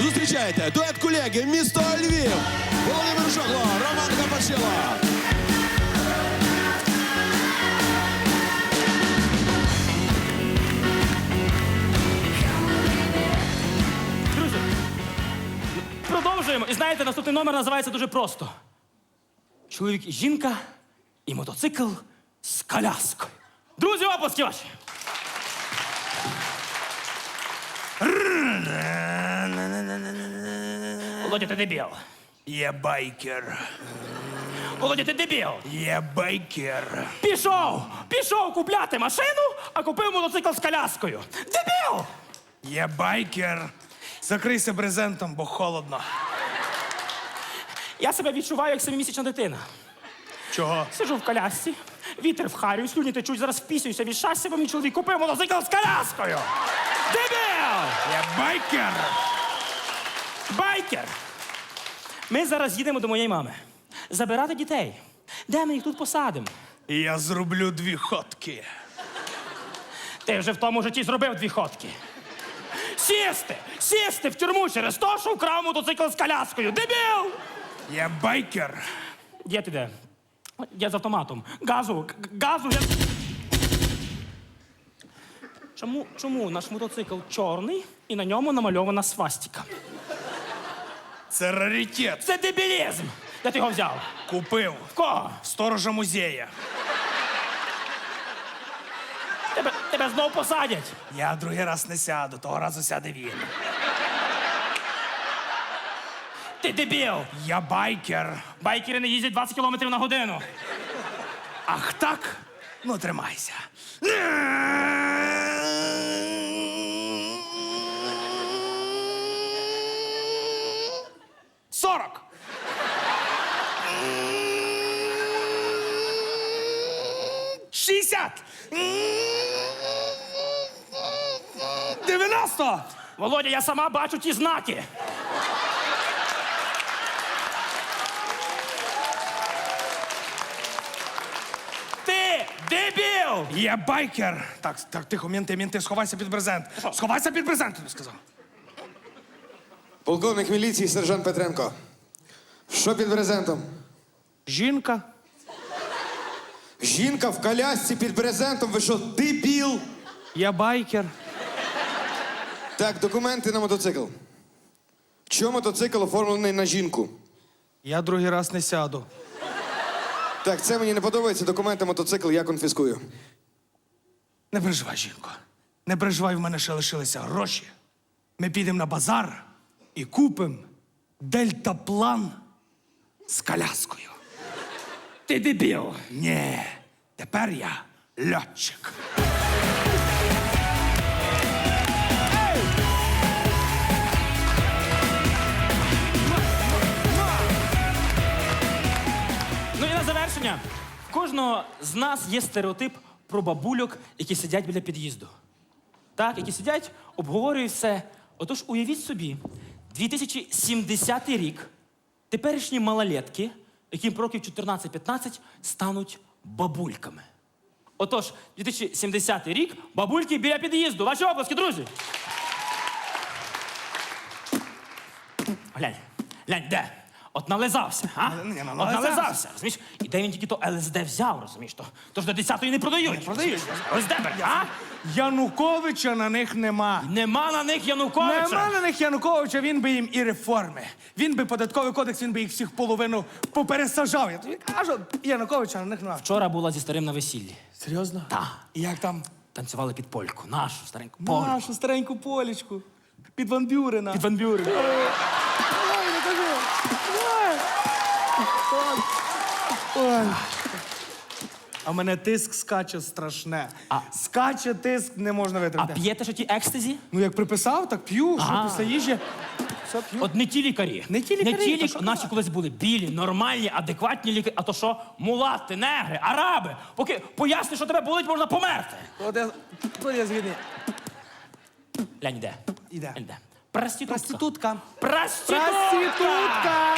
Зустрічайте дует колеги, місто Львів, Володимир Жогло, Роман Капачило. Друзі, продовжуємо. І знаєте, наступний номер називається дуже просто: Чоловік і жінка і мотоцикл з коляскою. Друзі, оплески ваші! Володя, ти дебіл. Я байкер. Володя, ти дебіл. Я байкер. Пішов! Пішов купляти машину, а купив мотоцикл з коляскою. Дебіл! Я байкер. Закрийся брезентом, бо холодно. Я себе відчуваю як семимісячна дитина. Чого? Сижу в колясці, вітер вхарюю, слюні течуть, зараз впісююся від щастя, бо мій чоловік купив мотоцикл з коляскою. Дебіл! Я байкер. Байкер! Ми зараз їдемо до моєї мами. Забирати дітей. Де ми їх тут посадимо? Я зроблю дві ходки. Ти вже в тому житті зробив дві ходки. Сісти! Сісти в тюрму через те, що вкрав мотоцикл з коляскою. Дебіл! Я байкер. Де ти де? Я з автоматом. Газу, газу. Я... Чому, чому наш мотоцикл чорний і на ньому намальована свастика? Це раритет. Це дебілізм! Де ти його взяв? Купив. В кого? Сторожа музея. Тебе, тебе знов посадять. Я другий раз не сяду, того разу сяде він. Ти дебіл! Я байкер. Байкери не їздять 20 км на годину. Ах так? Ну, тримайся. Володя, я сама бачу ті знаки. Ти дебіл! Я байкер. Так, так, тихо, мінти, мінти, сховайся під брезент. Сховайся під брезент, тобі сказав. Полковник міліції сержант Петренко. Що під брезентом? Жінка. Жінка в колясці під брезентом. Ви що, дебіл? Я байкер. Так, документи на мотоцикл. Чому мотоцикл оформлений на жінку? Я другий раз не сяду. Так, це мені не подобається. Документи мотоцикл я конфіскую. Не переживай, жінко. Не переживай, в мене ще лишилися гроші. Ми підемо на базар і купимо дельтаплан з коляскою. Ти дебіл! Ні, тепер я льотчик. Кожного з нас є стереотип про бабульок, які сидять біля під'їзду. Так, які сидять, обговорюють все. Отож, уявіть собі, 2070 рік теперішні малолетки, яким років 14-15, стануть бабульками. Отож, 2070 рік бабульки біля під'їзду. Ваші оплески, друзі! Глянь, глянь, де? От нализався, а? Ні, ні, От нализався. нализався, розумієш? І де він тільки то ЛСД взяв, розумієш? То, то ж до 10-ї не продають. продають. ЛСД бере, а? Януковича на них нема. Нема на них Януковича. Нема на них Януковича, він би їм і реформи. Він би податковий кодекс, він би їх всіх половину попересажав. Я тобі кажу, Януковича на них нема. Вчора була зі старим на весіллі. Серйозно? Та. І як там? Танцювали під польку. Нашу стареньку польку. Нашу стареньку полічку. Під Ван Бюрена. Під Ван Бюрен. Ой, не кажи. Ой. Ой. Ой. А в мене тиск скаче страшне. А- Скаче тиск, не можна А витримати. п'єте що ті екстазі? Ну як приписав, так п'ю, що Ага. після їжі. Все п'ю. От не ті лікарі. Не ті лікарі, Не ті лік... що Наші казати? колись були білі, нормальні, адекватні лікарі. А то що? Мулати, негри, араби. Поки поясни, що тебе болить, можна померти. От я, от я згідний. Глянь, Глянь, де. Іде. Глянь, де. Проститутка. Проститутка. Проститутка! Проститутка!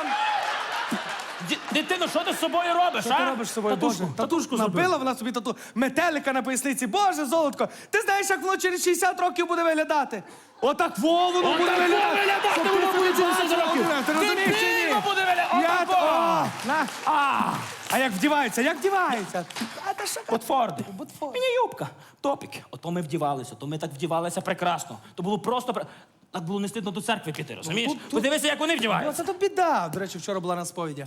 Ді- Дитино, що ти з собою робиш, Що а? ти робиш з собою? Татушку, Боже? татушку набила зробила. вона собі тату. Метелика на поясниці. Боже, золотко, ти знаєш, як воно через 60 років буде виглядати? Отак во воно буде Отак виглядати. виглядати Щоб воно ти буде через 60 бачила, років. Ти розумієш чи ні? Буде виглядати. Я- Отако. О, на. А, А як вдівається? Як вдівається? А та що? Ботфорди. Ботфорди. Мені юбка. Топіки. Ото ми вдівалися, то ми так вдівалися прекрасно. То було просто... пре- Так було не стидно до церкви піти, розумієш? тут- тут- Подивися, як вони вдіваються. Оце то біда. До речі, вчора була на сповіді.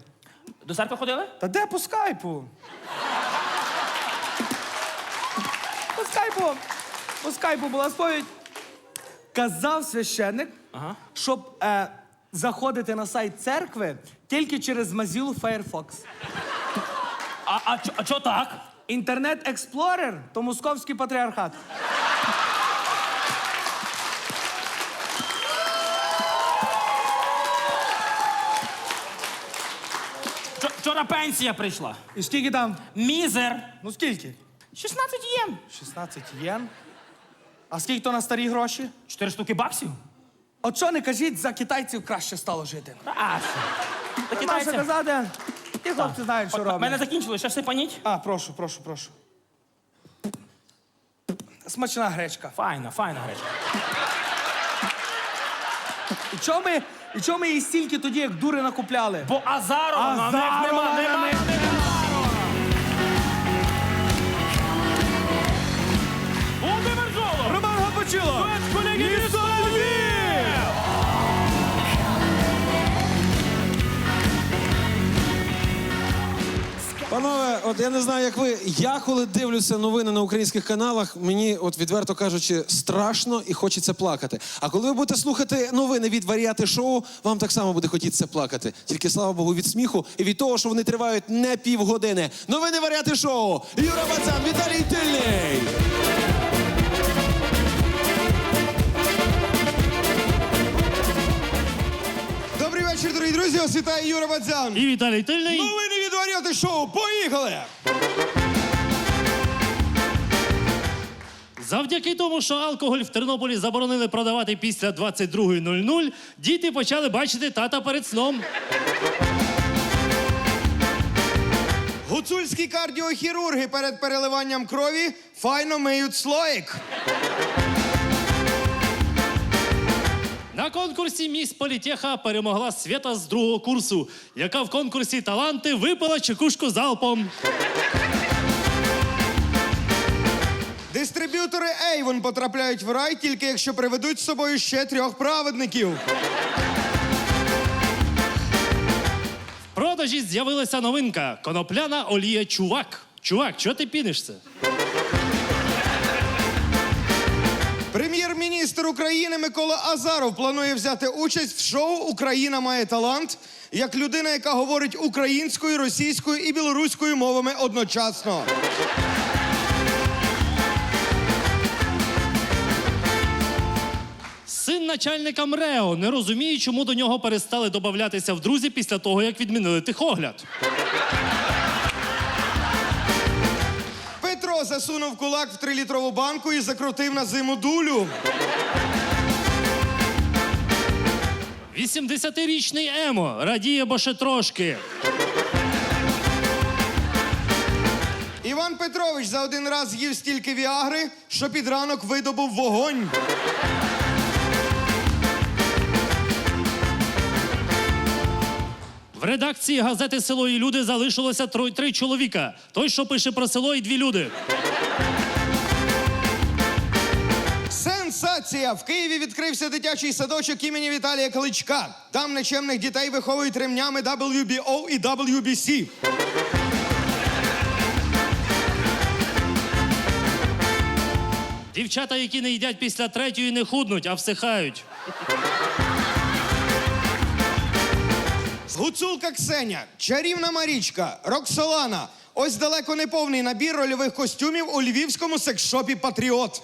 До церкви ходили? Та де по скайпу? По скайпу. По скайпу була сповідь. Казав священник, Ага. щоб е, заходити на сайт церкви тільки через Mozilla Firefox. А, а, чо, а чо так? Інтернет Експлорер то московський патріархат. Вчора пенсія прийшла. І скільки там? Мізер. Ну скільки? 16 єн. 16 єн. А скільки то на старі гроші? 4 штуки баксів? От що не кажіть, за китайців краще стало жити. А, що? Та китайці. казати? Ті хлопці знають, що У роблять. мене закінчили, ще все паніть? А, прошу, прошу, прошу. Смачна гречка. Файна, файна гречка. І чого ми, і чого ми її стільки тоді, як дури накупляли? Бо Азарова на них Азарова нема, на нема, них от я не знаю, як ви. Я коли дивлюся новини на українських каналах, мені, от відверто кажучи, страшно і хочеться плакати. А коли ви будете слухати новини від варіати шоу, вам так само буде хотітися плакати. Тільки слава Богу, від сміху і від того, що вони тривають не півгодини. Новини варіати шоу. Юра Бацан, Віталій Тильний. Добрий вечір, дорогі друзі. Вас вітає Юра Бадзян. І Віталій Тильний. Новини від шоу. Поїхали! Завдяки тому, що алкоголь в Тернополі заборонили продавати після 22.00, діти почали бачити тата перед сном. Гуцульські кардіохірурги перед переливанням крові файно миють слоїк. На конкурсі Міс Політеха перемогла Свята з другого курсу, яка в конкурсі таланти випила чекушку залпом. Дистриб'ютори Avon потрапляють в рай тільки якщо приведуть з собою ще трьох праведників. В продажі з'явилася новинка конопляна олія чувак. Чувак, чого ти пінишся? Прем'єр-міністр України Микола Азаров планує взяти участь в шоу Україна має талант як людина, яка говорить українською, російською і білоруською мовами одночасно. Син начальника МРЕО не розуміє, чому до нього перестали додатися в друзі після того, як відмінили тихогляд. Засунув кулак в трилітрову банку і закрутив на зиму дулю. 80-річний Емо радіє, бо ще трошки. Іван Петрович за один раз з'їв стільки віагри, що під ранок видобув вогонь. В редакції газети Село і люди залишилося три чоловіка. Той, що пише про село, і дві люди. Сенсація! В Києві відкрився дитячий садочок імені Віталія Кличка. Там нечемних дітей виховують ремнями WBO і WBC. Дівчата, які не їдять після третьої, не худнуть, а всихають. Гуцулка Ксеня, чарівна Марічка, Роксолана. Ось далеко не повний набір рольових костюмів у львівському секс-шопі Патріот.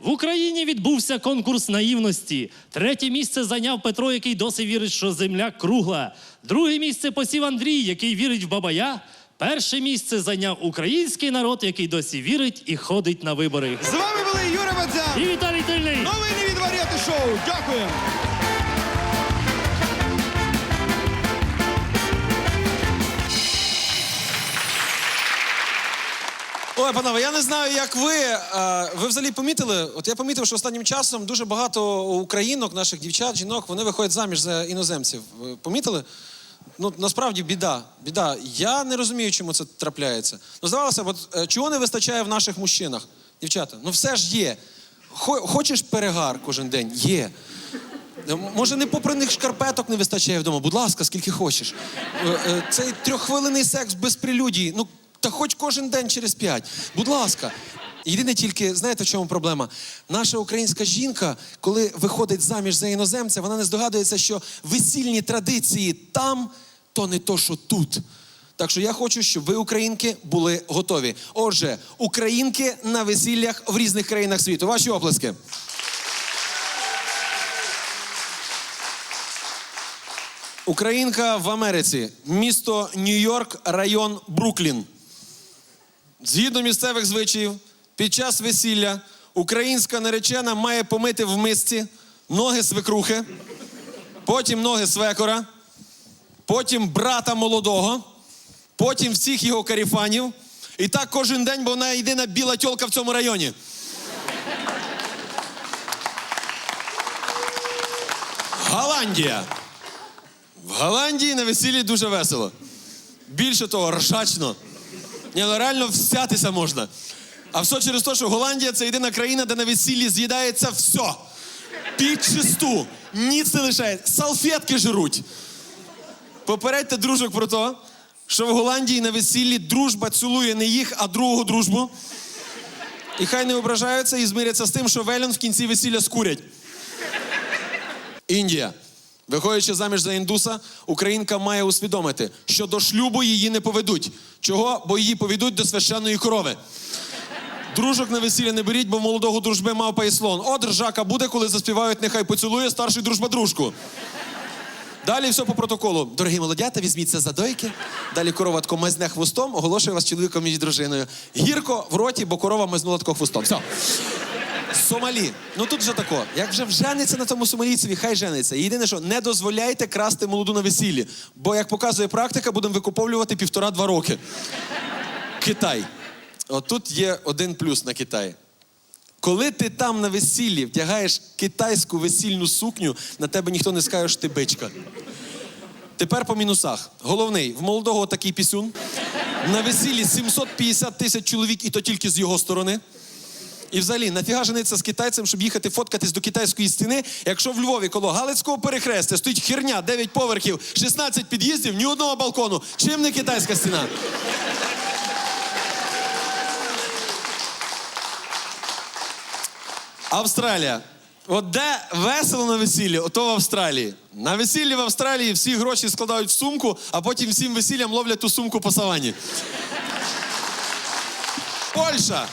В Україні відбувся конкурс наївності. Третє місце зайняв Петро, який досі вірить, що земля кругла. Друге місце посів Андрій, який вірить в бабая. Перше місце зайняв український народ, який досі вірить і ходить на вибори. З вами були Юра Бадзян. І Віталій Тильний! Новини від Варіати Шоу. Дякуємо. Ой, панове, я не знаю, як ви. е, Ви взагалі помітили? От я помітив, що останнім часом дуже багато українок, наших дівчат, жінок, вони виходять заміж за іноземців. Ви помітили? Ну, насправді біда. Біда. Я не розумію, чому це трапляється. Ну, здавалося от, е, чого не вистачає в наших мужчинах? Дівчата, ну все ж є. Хочеш перегар кожен день? Є. Е, Може, не попраних шкарпеток не вистачає вдома. Будь ласка, скільки хочеш. Е, Цей трьоххвилинний секс без прелюдії. Ну, та хоч кожен день через п'ять. Будь ласка. Єдине тільки, знаєте, в чому проблема? Наша українська жінка, коли виходить заміж за іноземця, вона не здогадується, що весільні традиції там то не то, що тут. Так що я хочу, щоб ви, українки, були готові. Отже, українки на весіллях в різних країнах світу. Ваші оплески. Українка в Америці, місто Нью-Йорк, район Бруклін. Згідно місцевих звичаїв, під час весілля українська наречена має помити в мисці ноги свекрухи, потім ноги свекора, потім брата молодого, потім всіх його каріфанів. І так кожен день, бо вона єдина біла тьолка в цьому районі. Голландія. В Голландії на весіллі дуже весело. Більше того, ржачно. Ні, ну реально всятися можна. А все через те, що Голландія це єдина країна, де на весіллі з'їдається все. Під чисту. Ніц не лишає. Салфетки жируть. Попередьте дружок про те, що в Голландії на весіллі дружба цілує не їх, а другого дружбу. І хай не ображаються і змиряться з тим, що велен в кінці весілля скурять. Індія. Виходячи заміж за індуса, українка має усвідомити, що до шлюбу її не поведуть. Чого? Бо її поведуть до священної корови. Дружок на весілля не беріть, бо молодого дружби мавпа і слон. От ржака буде, коли заспівають, нехай поцілує старший дружба дружку. Далі все по протоколу. Дорогі молодята, візьміться за дойки. Далі корова тако мазне хвостом, оголошує вас чоловіком і дружиною. Гірко в роті, бо корова мазнула тако хвостом. Все. Сомалі. Ну тут вже тако. Як вже вжениться на тому сомалійцеві, хай жениться. Єдине, що не дозволяйте красти молоду на весіллі. Бо, як показує практика, будемо викуповлювати півтора-два роки. Китай. От тут є один плюс на Китай. Коли ти там на весіллі вдягаєш китайську весільну сукню, на тебе ніхто не скаже, що ти бичка. Тепер по мінусах. Головний, в молодого такий пісюн. На весіллі 750 тисяч чоловік, і то тільки з його сторони. І взагалі, нафіга жениться з китайцем, щоб їхати фоткатись до китайської стіни, якщо в Львові коло Галицького перехрестя стоїть херня, 9 поверхів, 16 під'їздів, ні одного балкону. Чим не китайська стіна? Австралія. От де весело на весіллі, ото в Австралії. На весіллі в Австралії всі гроші складають в сумку, а потім всім весіллям ловлять ту сумку по савані. Польща.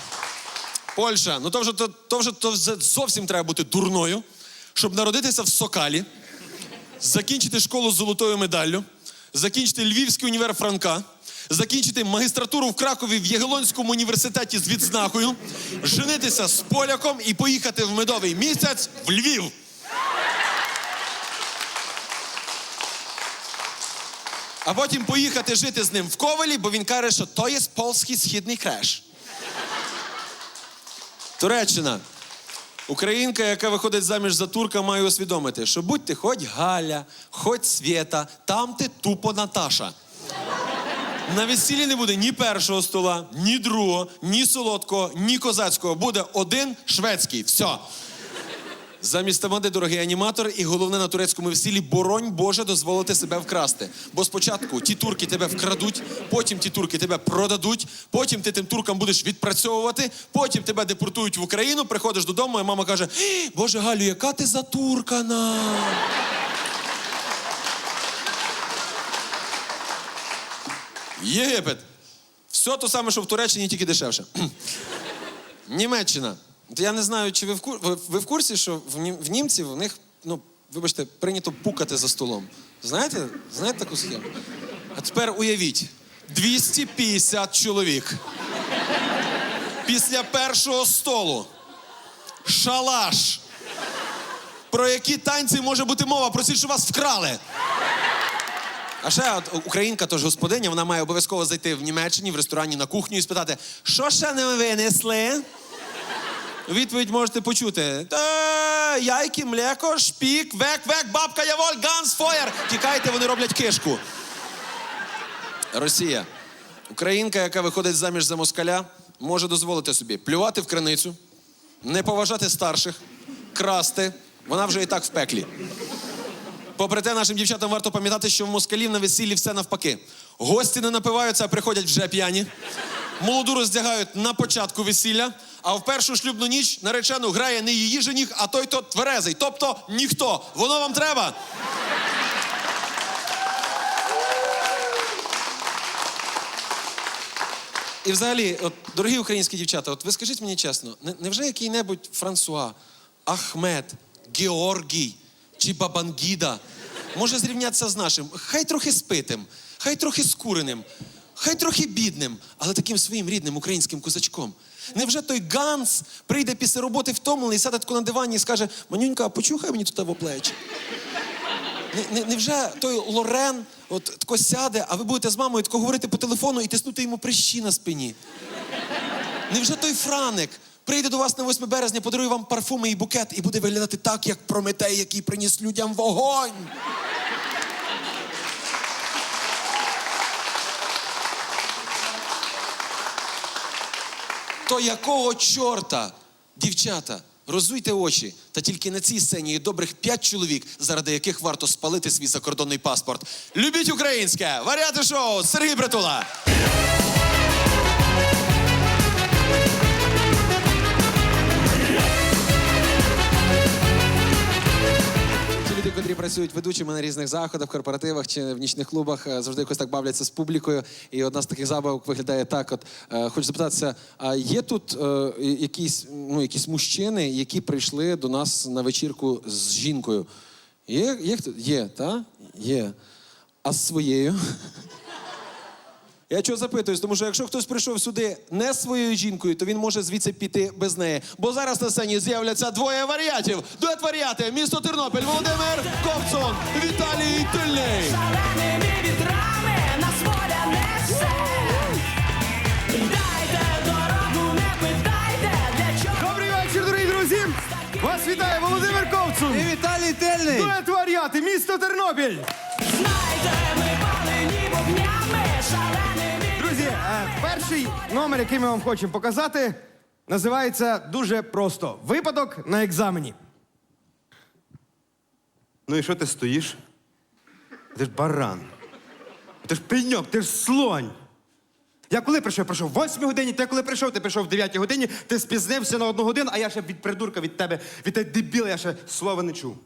Польща. Ну то вже, то, то вже то вже зовсім треба бути дурною, щоб народитися в Сокалі, закінчити школу з золотою медаллю, закінчити Львівський універ Франка, закінчити магістратуру в Кракові в Ягелонському університеті з відзнакою, женитися з поляком і поїхати в медовий місяць в Львів. А потім поїхати жити з ним в Ковелі, бо він каже, що то є польський східний креш. Туреччина. Українка, яка виходить заміж за турка, має усвідомити, що будь ти хоч Галя, хоч Свєта, там ти тупо Наташа. На весіллі не буде ні першого стола, ні другого, ні солодкого, ні козацького. Буде один шведський. Все. Замість тамади дорогий аніматор, і головне на турецькому весіллі боронь Боже дозволити себе вкрасти. Бо спочатку ті турки тебе вкрадуть, потім ті турки тебе продадуть, потім ти тим туркам будеш відпрацьовувати, потім тебе депортують в Україну, приходиш додому, і мама каже: Боже Галю, яка ти затуркана. Єгипет. Все то саме, що в Туреччині, тільки дешевше. Німеччина. Я не знаю, чи ви в, кур... ви в курсі, що в, нім... в німців у них, ну, вибачте, прийнято пукати за столом. Знаєте? Знаєте таку схему? А тепер уявіть, 250 чоловік. Після першого столу. Шалаш. Про які танці може бути мова? Просіть, що вас вкрали. А ще от українка, тож господиня, вона має обов'язково зайти в Німеччині в ресторані на кухню і спитати, що ще не винесли? Відповідь можете почути. Та, яйки, млеко, шпік, век, век, бабка, яволь, ганс, фоєр. Тікайте, вони роблять кишку. Росія. Українка, яка виходить заміж за москаля, може дозволити собі плювати в криницю, не поважати старших, красти. Вона вже і так в пеклі. Попри те, нашим дівчатам варто пам'ятати, що в москалів на весіллі все навпаки. Гості не напиваються, а приходять вже п'яні. Молоду роздягають на початку весілля, а в першу шлюбну ніч наречену грає не її жених, а той, хто тверезий. Тобто ніхто. Воно вам треба. І взагалі, от, дорогі українські дівчата, от ви скажіть мені чесно, невже який-небудь Франсуа, Ахмед, Георгій чи Бабангіда може зрівнятися з нашим? Хай трохи спитим, хай трохи скуреним, хай трохи бідним, але таким своїм рідним українським козачком. Невже той Ганс прийде після роботи втомлений, сяде тако на дивані і скаже: Манюнька, почухай мені тут в плечі. Не- не- Невже той Лорен от тако сяде, а ви будете з мамою тако говорити по телефону і тиснути йому прищі на спині? Невже той Франик прийде до вас на 8 березня, подарує вам парфуми і букет і буде виглядати так, як Прометей, який приніс людям вогонь? То якого чорта, дівчата, розуйте очі, та тільки на цій сцені є добрих п'ять чоловік, заради яких варто спалити свій закордонний паспорт. Любіть українське! Варіати шоу! Сергій Притула! Котрі працюють ведучими на різних заходах, корпоративах чи в нічних клубах, е, завжди якось так бавляться з публікою. І одна з таких забавок виглядає так: от е, хочу запитатися, а є тут е, якісь, ну, якісь мужчини, які прийшли до нас на вечірку з жінкою? Є, є хто? Є, та? Є. А з своєю? Я чого запитуюсь, тому що якщо хтось прийшов сюди не з своєю жінкою, то він може звідси піти без неї. Бо зараз на сцені з'являться двоє варіатів. Дует варіати, місто Тернопіль, Володимир Ковцун, Віталій Тильний. Шаленими вітрами нас воля несе. Дайте дорогу, не питайте. Добрий вечір, дорогі друзі! Вас вітає Володимир Ковцун! І Віталій Тельний. Дует варіати, місто Тернопіль! Знайте, ми перший номер, який ми вам хочемо показати, називається дуже просто: Випадок на екзамені. Ну і що ти стоїш? Ти ж баран. Ти ж пеньок, ти ж слонь. Я коли прийшов? Прийшов в 8 годині, ти коли прийшов, ти прийшов в 9 годині, ти спізнився на одну годину, а я ще від придурка від тебе, від тебе дебіла, я ще слова не чув.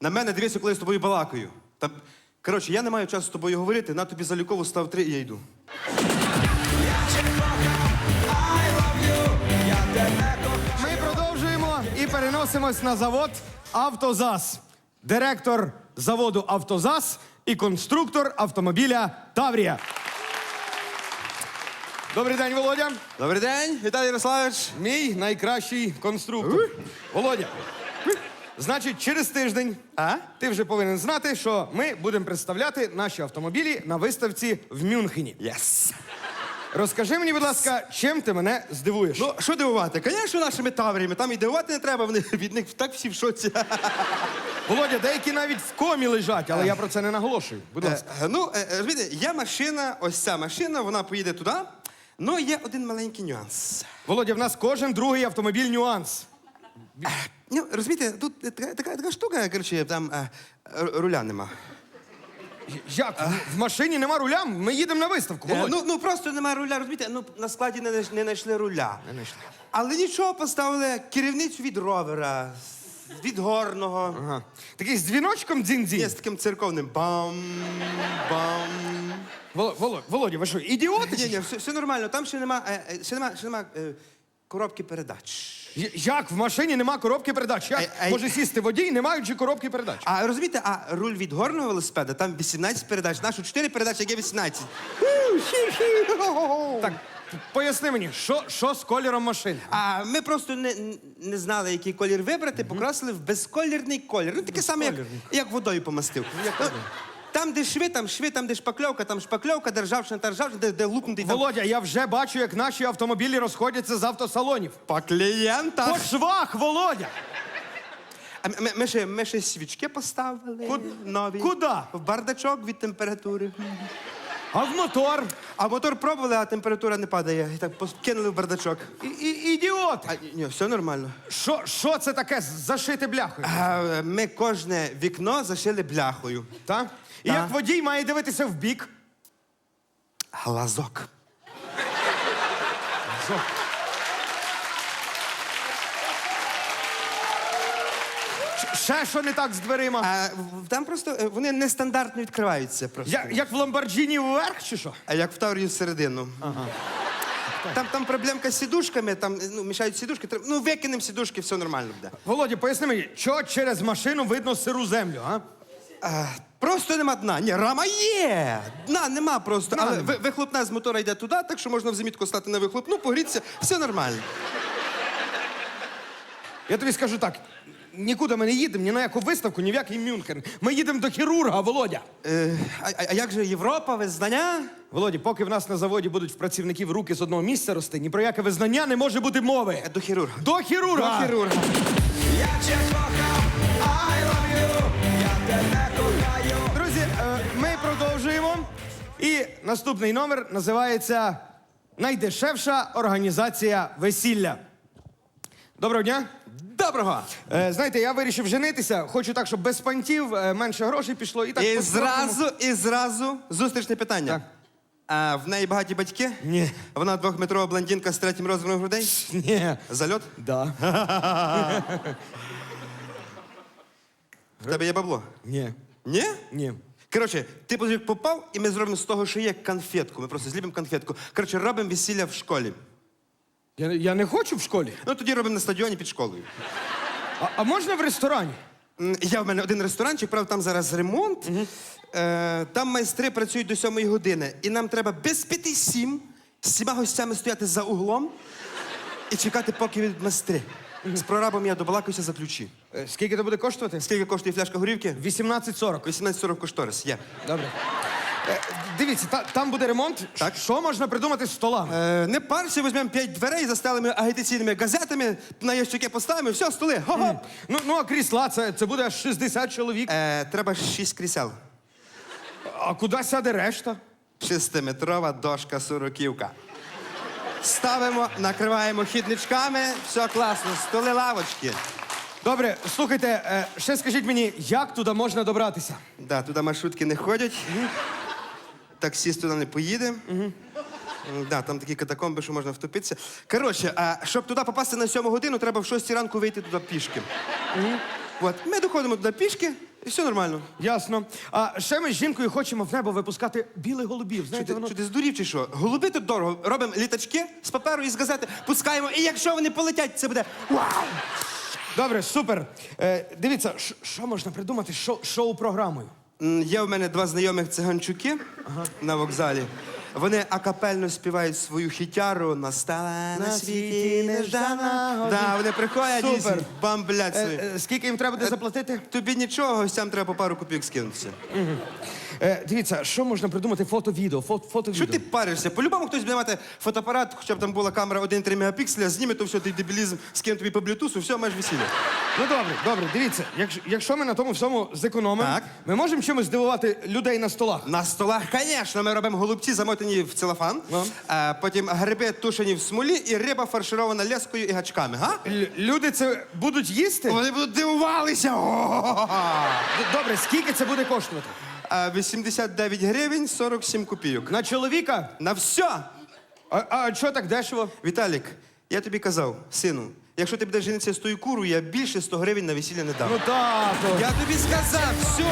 На мене дивися, коли я з тобою балакаю. Та, коротше, я не маю часу з тобою говорити, на тобі залікову став три і я йду. Переносимось на завод Автозас. Директор заводу Автозас і конструктор автомобіля Таврія. Добрий день, Володя. Добрий день, Віталій Ярославович. Мій найкращий конструктор. Володя. Значить, через тиждень А? ти вже повинен знати, що ми будемо представляти наші автомобілі на виставці в Мюнхені. Єс. Розкажи мені, будь ласка, чим ти мене здивуєш? Ну, що дивувати? Звісно, нашими тавріями. Там і дивувати не треба, вони від них так всі в шоці. Володя, деякі навіть в комі лежать, але я про це не наголошую. Будь ласка. Е, Ну, е, е, розумієте, є машина, ось ця машина, вона поїде туди. Ну, є один маленький нюанс. Володя, в нас кожен другий автомобіль нюанс. Ну, розумієте, тут е, така, така, така штука, коротше, там е, руля нема. Як? В машині нема руля? Ми їдемо на виставку. Е, Володя. ну, ну просто нема руля, розумієте, ну на складі не, знайш- не знайшли руля. Не знайшли. Але нічого, поставили керівницю від ровера, з- від горного. Ага. Такий з дзвіночком Є дзінь-дзінь. з таким церковним бам, бам. Володя, Володя, ви що, ідіоти? Ні, ні, все, все нормально. Там ще нема, е, е, ще нема, ще нема е, коробки передач. Як в машині нема коробки передач? Як Ай, ай. може сісти водій, не маючи коробки передач? А розумієте, а руль від горного велосипеда, там 18 передач, нашу 4 передачі, як є 18. Так, поясни мені, що, що з кольором машини? А ми просто не, не знали, який колір вибрати, покрасили в безколірний колір. Ну, таке саме, як, як водою помастив. Ну, Там, де шви, там шви, там, де шпакльовка, там шпакльовка, де ржавчина, та ржавчина, де, де лупнутий там. Володя, я вже бачу, як наші автомобілі розходяться з автосалонів. По клієнтах. По швах, Володя! А ми, ми, ми, ще, ми ще свічки поставили. Куд- Нові. Куда? В бардачок від температури. А в мотор? А мотор пробували, а температура не падає. І так кинули в бардачок. І, і, ідіот! А, ні, все нормально. Що, що це таке зашити бляхою? А, ми кожне вікно зашили бляхою. Так? І як водій має дивитися в бік? Глазок. Щ- Ще що не так з дверима? А в- там просто е, вони нестандартно відкриваються. Просто. Я, як в Ламборджині вверх чи що? А як в Таврію всередину. Ага. Там, там проблемка з сідушками, там ну, мішають сідушки. Треба- Ну, викинемо сідушки, все нормально буде. Володя, поясни мені, що через машину видно сиру землю, а? А, просто нема дна. Ні, рама є. Дна нема просто. Але ви- вихлопна з мотора йде туди, так що можна в замітку стати на вихлопну, погрітися, все нормально. Я тобі скажу так: нікуди ми не їдемо, ні на яку виставку, ні в який Мюнхен. Ми їдемо до хірурга, Володя. Е, а, а- як же Європа, визнання? Володя, поки в нас на заводі будуть в працівників руки з одного місця рости, ні про яке визнання не може бути мови. Е, До хірурга. До хірурга! До хірурга. Друзі, е, ми продовжуємо. І наступний номер називається Найдешевша організація весілля. Доброго дня. Доброго! Е, знаєте, я вирішив женитися. Хочу так, щоб без пантів е, менше грошей пішло. І так І по-справжньому. зразу, і зразу зустрічне питання. Так. А в неї багаті батьки? Ні. Вона двохметрова блондинка з третім розміром грудей? Ні. Зальот? Да. В тебе є бабло? Ні. Ні? Ні. Коротше, ти позик попав, і ми зробимо з того, що є конфетку. Ми просто зліпимо конфетку. Коротше, робимо весілля в школі. Я, я не хочу в школі. Ну тоді робимо на стадіоні під школою. А, а можна в ресторані? М, Я в мене один ресторанчик, правда, там зараз ремонт. Е, там майстри працюють до сьомої години. І нам треба без п'яти сім з сіма гостями стояти за углом і чекати, поки від майстри. З прорабом я добалакаюся за ключі. Е, Скільки це буде коштувати? Скільки коштує фляжка горівки? 18,40. 18,40 кошторис. Є. Добре. Е, дивіться, та, там буде ремонт. Так. Що можна придумати з столами? Е, не парся, візьмемо п'ять дверей, застелимо агітаційними газетами, на ящики поставимо, все, столи. Го-го. Ну, ну а крісла, це, це буде аж 60 чоловік. Е, треба шість крісел. А куди сяде решта? Шестиметрова дошка сороківка. Ставимо, накриваємо хідничками, все класно, столи лавочки. Добре, слухайте, е, ще скажіть мені, як туди можна добратися? Да, туди маршрутки не ходять. Таксіст туди не поїде. Да, там такі катакомби, що можна втопитися. Коротше, а щоб туди попасти на сьому годину, треба в 6 ранку вийти туди пішки. От, ми доходимо туди пішки, і все нормально. Ясно. А ще ми з жінкою хочемо в небо випускати білих голубів. Що Знаєте, ти, воно... що ти здурів чи що? Голуби тут дорого. Робимо літачки з паперу і з газети, пускаємо, і якщо вони полетять, це буде вау! Добре, супер. Е, дивіться, що можна придумати з шоу- шоу-програмою? Є в мене два знайомих циганчуки на вокзалі. Вони акапельно співають свою хітяру «Настала на світі неждана». година». Да, вони приходять Супер. і бамблять Е, е, скільки їм треба буде заплатити? Тобі нічого, гостям треба по пару копійок скинутися. Е, дивіться, що можна придумати? Фото-відео, фото, фото Що ти паришся? По-любому хтось буде мати фотоапарат, хоча б там була камера 1,3 мегапікселя, зніме то все, той дебілізм, скине тобі по блютусу, все, маєш весілля. Ну добре, добре, дивіться, якщо, якщо ми на тому всьому зекономимо, Так. ми можемо чимось здивувати людей на столах. На столах, звісно, ми робимо голубці, замотані в целофан, Ну. а потім гриби тушені в смолі і риба фарширована ляскою і гачками. Га? Л- люди це будуть їсти? Вони будуть дивувалися. Д- Добре, скільки це буде коштувати? А 89 гривень 47 копійок. На чоловіка? На все. А, а що так дешево? Віталік, я тобі казав, сину, якщо ти будеш женитися з тою курою, я більше 100 гривень на весілля не дам. Ну тато. Я тобі сказав, все.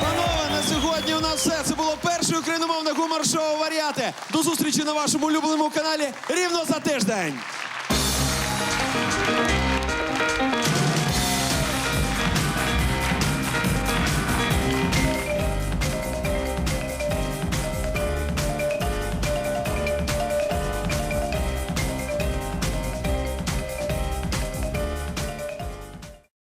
Панове, на сьогодні у нас все. Це було перше україномовне гумор-шоу «Варіати». До зустрічі на вашому улюбленому каналі рівно за тиждень.